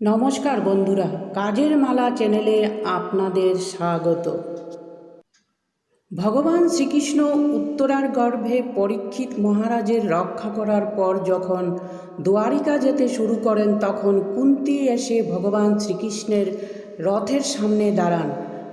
নমস্কার বন্ধুরা, কাজের মালা চ্যানেলে আপনাদের স্বাগত। ভগবান শ্রীকৃষ্ণ উত্তরার গর্ভে পরীক্ষিত মহারাজের রক্ষা করার পর যখন দ্বারিকা যেতে শুরু করেন, তখন কুন্তি এসে ভগবান শ্রীকৃষ্ণের রথের সামনে দাঁড়ান।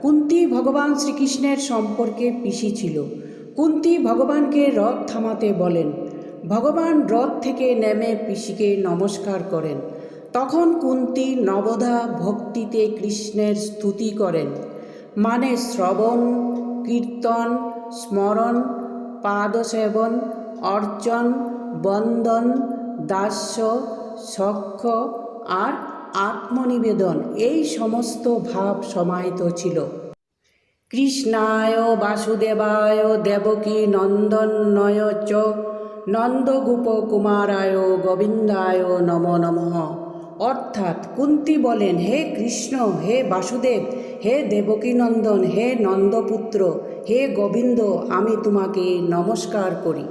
কুন্তি ভগবান শ্রীকৃষ্ণের সম্পর্কে পিসি ছিল। কুন্তি ভগবানকে রথ থামাতে বলেন। ভগবান রথ থেকে নেমে পিসিকে নমস্কার করেন। তখন কুন্তি নবধা ভক্তিতে কৃষ্ণের স্তুতি করেন মানে শ্রবণ, কীর্তন, স্মরণ, পাদসেবন, অর্চন, বন্দন, দাস্য সখ্য আর আত্মনিবেদন, এই সমস্ত ভাব সমাহিত ছিল। কৃষ্ণায় বাসুদেবায় দেবকী নন্দনয় চ নন্দগোপ কুমারায় গোবিন্দায় নম নমঃ। অর্থাৎ কুন্তি বলেন, হে কৃষ্ণ, হে বাসুদেব, হে দেবকীনন্দন, হে নন্দপুত্র, হে গোবিন্দ, আমি তোমাকে নমস্কার করি।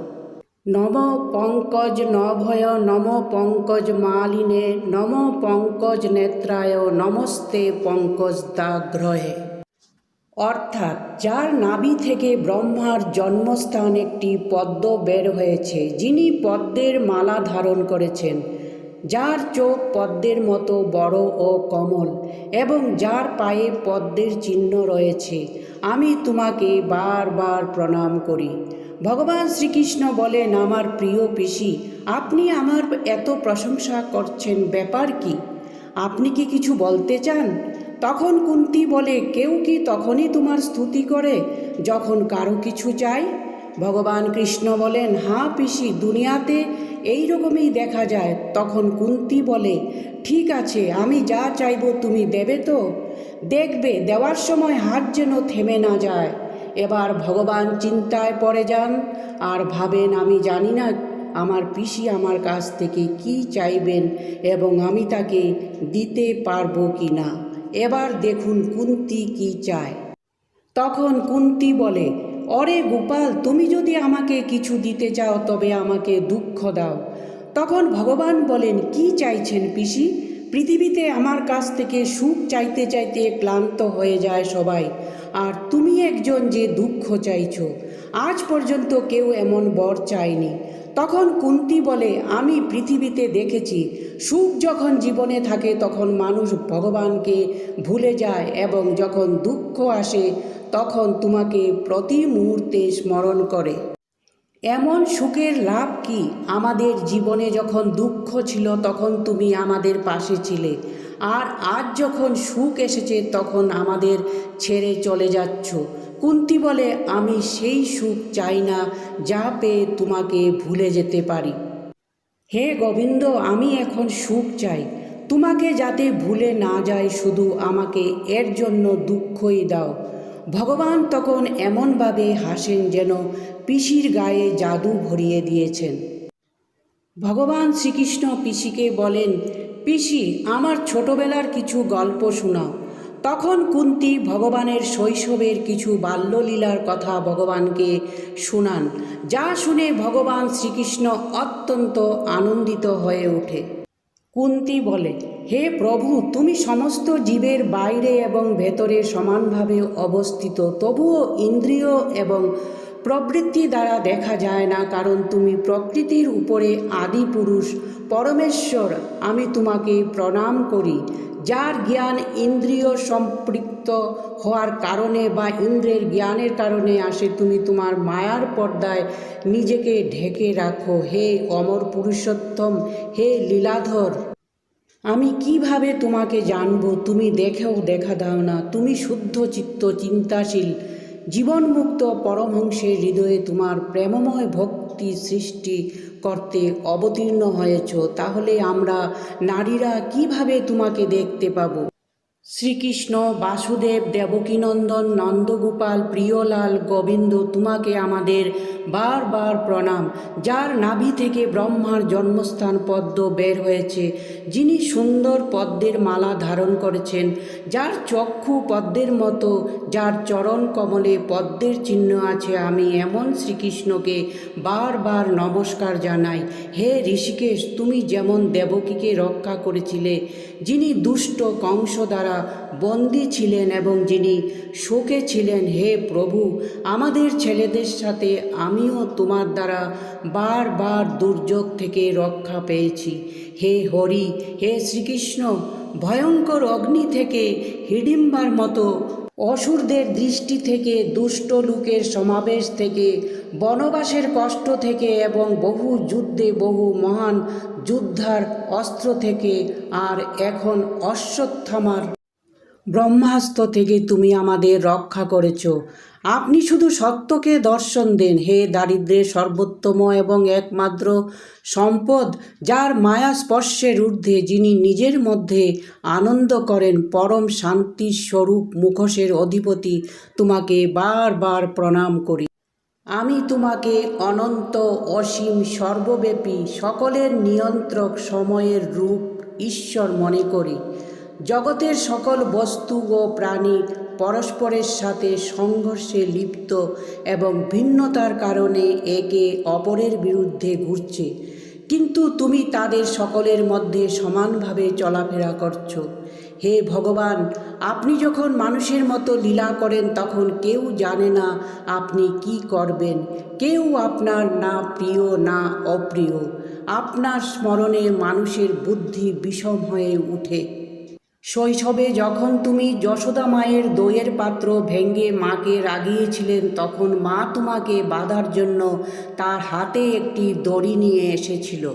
নম পঙ্কজ নভয়, নম পঙ্কজ মালিনে, নম পঙ্কজ নেত্রায়, নমস্তে পঙ্কজ দাগ্রহে। অর্থাৎ যার নাভি থেকে ব্রহ্মার জন্মস্থান একটি পদ্ম বের হয়েছে, যিনি পদ্মের মালা ধারণ করেছেন। যার চোখ পদ্মের মতো বড় ও কমল এবং যার পায়ে পদ্মের চিহ্ন রয়েছে, আমি তোমাকে বারবার প্রণাম করি। ভগবান শ্রীকৃষ্ণ বলেন, আমার প্রিয় পিসি, আপনি আমার এত প্রশংসা করছেন, ব্যাপার কি? আপনি কি কিছু বলতে চান? তখন কুন্তি বলে, কেউ কি তখনই তোমার স্তুতি করে, যখন কারও কিছু চাই ভগবান কৃষ্ণ বলেন, হা পিসি, দুনিয়াতে এই রকমই দেখা যায়। তখন কুন্তি বলে, ঠিক আছে, আমি যা চাইব তুমি দেবে তো? দেখবে, দেওয়ার সময় হাত যেন থেমে না যায়। এবার ভগবান চিন্তায় পড়ে যান, আর ভাবেন, আমি জানি না আমার পিসি আমার কাছ থেকে কি চাইবেন এবং আমি তাকে দিতে পারব কি না? এবার দেখুন কুন্তি কি চায়। তখন কুন্তি বলে অরে গোপাল, তুমি যদি আমাকে কিছু দিতে চাও, তবে আমাকে দুঃখ দাও। তখন ভগবান বলেন, কি চাইছেন পিসি? পৃথিবীতে আমার কাছ থেকে সুখ চাইতে চাইতে ক্লান্ত হয়ে যায় সবাই। আর তুমি একজন যে দুঃখ চাইছো আজ পর্যন্ত কেউ এমন বর চায়নি। তখন কুন্তি বলে, আমি পৃথিবীতে দেখেছি, সুখ যখন জীবনে থাকে, তখন মানুষ ভগবানকে ভুলে যায় এবং যখন দুঃখ আসে, তখন তোমাকে প্রতি মুহূর্তে স্মরণ করে। এমন সুখের লাভ কি? আমাদের জীবনে যখন দুঃখ ছিল, তখন তুমি আমাদের পাশে ছিলে। আর আজ যখন সুখ এসেছে, তখন আমাদের ছেড়ে চলে যাচ্ছ। কুন্তি বলে, আমি সেই সুখ চাই না যা পেয়ে তোমাকে ভুলে যেতে পারি। হে গোবিন্দ, আমি এখন সুখ চাই। তোমাকে যাতে ভুলে না যায় শুধু আমাকে এর জন্য দুঃখই দাও। ভগবান তখন এমনভাবে হাসেন যেন পিসির গায়ে জাদু ভরিয়ে দিয়েছেন। ভগবান শ্রীকৃষ্ণ পিসিকে বলেন, পিসি, আমার ছোটবেলার কিছু গল্প শোনাও। তখন কুন্তি ভগবানের শৈশবের কিছু বাল্যলীলার কথা ভগবানকে শুনান, যা শুনে ভগবান শ্রীকৃষ্ণ অত্যন্ত আনন্দিত হয়ে ওঠে। কুন্তি বলে, হে প্রভু, তুমি সমস্ত জীবের বাইরে এবং ভেতরে সমানভাবে অবস্থিত, তবুও ইন্দ্রিয় এবং প্রবৃত্তি দ্বারা দেখা যায় না, কারণ তুমি প্রকৃতির উপরে আদি পুরুষ। পরমেশ্বর, আমি তোমাকে প্রণাম করি, যার জ্ঞান ইন্দ্রিয় সম্পৃক্ত হওয়ার কারণে বা ইন্দ্রের জ্ঞানের কারণে আসে, তুমি তোমার মায়ার পর্দায় নিজেকে ঢেকে রাখো। হে অমর পুরুষোত্তম, হে লীলাধর, আমি কীভাবে তোমাকে জানব? তুমি দেখেও দেখা দাও না। তুমি শুদ্ধ চিত্ত, চিন্তাশীল। জীবনমুক্ত পরমহংসের হৃদয়ে তোমার প্রেমময় ভক্তি সৃষ্টি করতে অবতীর্ণ হয়েছ, তাহলে আমরা নারীরা কীভাবে তোমাকে দেখতে পাবো? শ্রীকৃষ্ণ বাসুদেব দেবকীনন্দন নন্দগোপাল প্রিয়লাল গোবিন্দ তোমাকে আমাদের বারবার প্রণাম। যার নাভি থেকে ব্রহ্মার জন্মস্থান পদ্ম বের হয়েছে, যিনি সুন্দর পদ্মের মালা ধারণ করেছেন। যার চক্ষু পদ্মের মতো, যার চরণ কমলে পদ্মের চিহ্ন আছে, আমি এমন শ্রীকৃষ্ণকে বারবার নমস্কার জানাই। হে ঋষিকেশ, তুমি যেমন দেবকীকে রক্ষা করেছিলে, যিনি দুষ্ট কংস দ্বারা বন্দী ছিলেন এবং যিনি শোকে ছিলেন, হে প্রভু, আমাদের ছেলেদের সাথে আমিও তোমার দ্বারা বারবার দুর্যোগ থেকে রক্ষা পেয়েছি। হে হরি, হে শ্রীকৃষ্ণ, ভয়ঙ্কর অগ্নি থেকে হিডিম্বার মতো অসুরদের দৃষ্টি থেকে, দুষ্ট লোকের সমাবেশ থেকে, বনবাসের কষ্ট থেকে এবং বহু যুদ্ধে বহু মহান যুদ্ধার অস্ত্র থেকে আর এখন অশ্বত্থামার ব্রহ্মাস্ত্র থেকে তুমি আমাদের রক্ষা করেছ। আপনি শুধু সত্যকে দর্শন দেন, হে দারিদ্রের সর্বোত্তম এবং একমাত্র সম্পদ, যার মায়া স্পর্শের ঊর্ধ্বে যিনি নিজের মধ্যে আনন্দ করেন, পরম শান্তির স্বরূপ মুখোশের অধিপতি তোমাকে বারবার প্রণাম করি। আমি তোমাকে অনন্ত, অসীম, সর্বব্যাপী, সকলের নিয়ন্ত্রক সময়ের রূপ ঈশ্বর মনে করি। জগতের সকল বস্তু ও প্রাণী পরস্পরের সাথে সংঘর্ষে লিপ্ত এবং ভিন্নতার কারণে একে অপরের বিরুদ্ধে ঘুরছে। কিন্তু তুমি তাদের সকলের মধ্যে সমানভাবে চলাফেরা করছ। হে ভগবান, আপনি যখন মানুষের মতো লীলা করেন তখন কেউ জানে না আপনি কি করবেন। কেউ আপনার না প্রিয়, না অপ্রিয়। আপনার স্মরণে মানুষের বুদ্ধি বিষম হয়ে উঠে। শৈশবে যখন তুমি যশোদা মায়ের দইয়ের পাত্র ভেঙ্গে মাকে রাগিয়েছিলেন, তখন মা তোমাকে বাঁধার জন্য তার হাতে একটি দড়ি নিয়ে এসেছিল।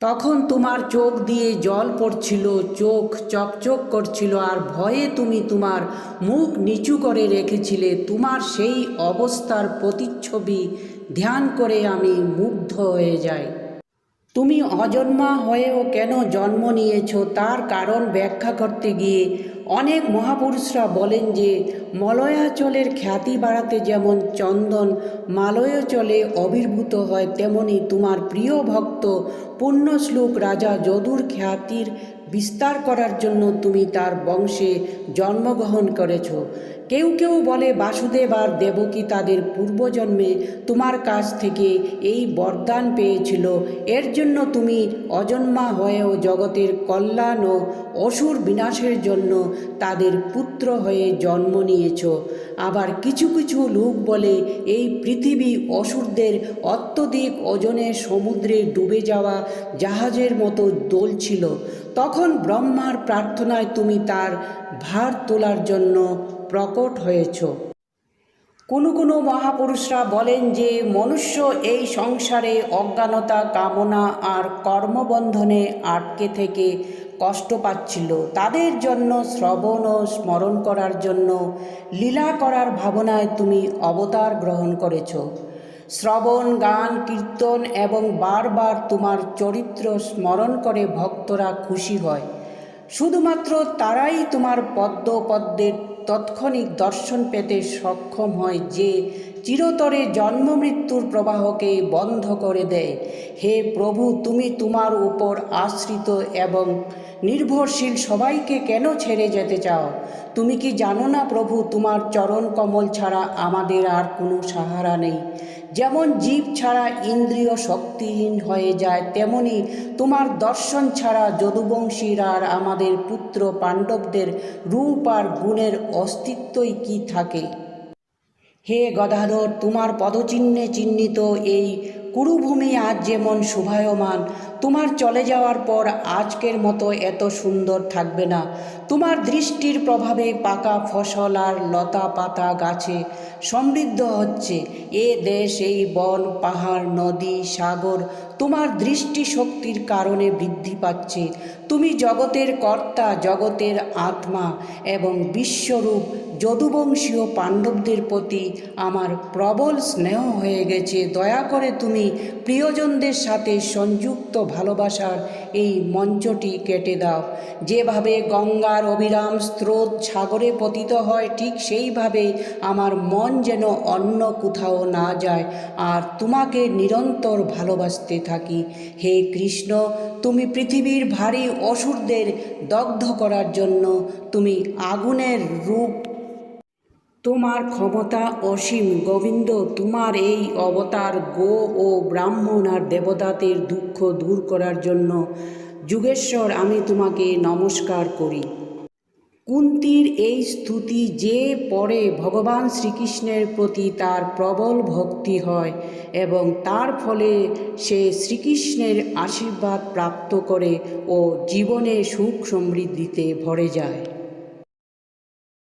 তখন তোমার চোখ দিয়ে জল পড়ছিল, চোখ চকচক করছিল, আর ভয়ে তুমি তোমার মুখ নিচু করে রেখেছিলে। তোমার সেই অবস্থার প্রতিচ্ছবি, ধ্যান করে আমি মুগ্ধ হয়ে যাই। তুমি অজন্মা হয়েও কেন জন্ম নিয়েছ? তার কারণ ব্যাখ্যা করতে গিয়ে অনেক মহাপুরুষরা বলেন যে, মলয়াচলের খ্যাতি বাড়াতে যেমন চন্দন মালয়াচলে আবির্ভূত হয়, তেমনি তোমার প্রিয় ভক্ত পুণ্যশ্লোক রাজা যদুর খ্যাতির বিস্তার করার জন্য তুমি তার বংশে জন্মগ্রহণ করেছ। কেউ কেউ বলে বাসুদেব আর দেবকী তাদের পূর্বজন্মে তোমার কাছ থেকে এই বরদান পেয়েছিল। এর জন্য তুমি অজন্মা হয়েও জগতের কল্যাণ ও অসুর বিনাশের জন্য তাদের পুত্র হয়ে জন্ম নিয়েছ। আবার কিছু কিছু লোক বলে, এই পৃথিবী অসুরদের অত্যধিক ওজনে সমুদ্রে ডুবে যাওয়া জাহাজের মতো দোলছিল তখন ব্রহ্মার প্রার্থনায় তুমি তার ভার তোলার জন্য প্রকট হয়েছ। কোনো কোনো মহাপুরুষরা বলেন যে, মনুষ্য এই সংসারে অজ্ঞানতা, কামনা আর কর্মবন্ধনে আটকে থেকে কষ্ট পাচ্ছিল। তাদের জন্য শ্রবণ ও স্মরণ করার জন্য লীলা করার ভাবনায় তুমি অবতার গ্রহণ করেছ। শ্রবণ, গান, কীর্তন এবং বারবার তোমার চরিত্র স্মরণ করে ভক্তরা খুশি হয়। শুধুমাত্র তারাই তোমার পদ্ম পদ্মের তৎক্ষণিক দর্শন পেতে সক্ষম হয় যে চিরতরে জন্মমৃত্যুর প্রবাহকে বন্ধ করে দেয়। হে প্রভু, তুমি তোমার উপর আশ্রিত এবং নির্ভরশীল সবাইকে কেন ছেড়ে যেতে চাও? তুমি কি জানো না প্রভু, তোমার চরণ কমল ছাড়া আমাদের আর কোনো সাহারা নেই। যেমন জীব ছাড়া ইন্দ্রিয় শক্তিহীন হয়ে যায়, তেমনি তোমার দর্শন ছাড়া যদুবংশীর আর আমাদের পুত্র পাণ্ডবদের রূপ আর গুণের অস্তিত্বই কি থাকে? হে গদাধর, তোমার পদচিহ্নে চিহ্নিত এই কুরুভূমি আজ যেমন শোভায়মান তোমার চলে যাওয়ার পর আজকের মতো এত সুন্দর থাকবে না। তোমার দৃষ্টির প্রভাবে পাকা ফসল আর লতা পাতা গাছে সমৃদ্ধ হচ্ছে। এ দেশ, এই বন, পাহাড়, নদী, সাগর তোমার দৃষ্টিশক্তির কারণে বৃদ্ধি পাচ্ছে। তুমি জগতের কর্তা, জগতের আত্মা এবং বিশ্বরূপ যদুবংশীয় পাণ্ডবদের প্রতি আমার প্রবল স্নেহ হয়ে গেছে। দয়া করে তুমি প্রিয়জনদের সাথে সংযুক্ত ভালোবাসার এই মঞ্চটি কেটে দাও। যেভাবে গঙ্গার অবিরাম স্রোত সাগরে পতিত হয়, ঠিক সেইভাবে আমার মন যেন অন্য কোথাও না যায়। আর তোমাকে নিরন্তর ভালোবাসতে থাকি। হে কৃষ্ণ, তুমি পৃথিবীর ভারী অসুরদের দগ্ধ করার জন্য তুমি আগুনের রূপ। তোমার ক্ষমতা অসীম। গোবিন্দ, তোমার এই অবতার গো ও ব্রাহ্মণ আর দেবতাদের দুঃখ দূর করার জন্য। যুগেশ্বর, আমি তোমাকে নমস্কার করি। কুন্তির এই স্তুতি যে পরে ভগবান শ্রীকৃষ্ণের প্রতি তার প্রবল ভক্তি হয় এবং তার ফলে সে শ্রীকৃষ্ণের আশীর্বাদ প্রাপ্ত করে ও জীবনে সুখ সমৃদ্ধিতে ভরে যায়।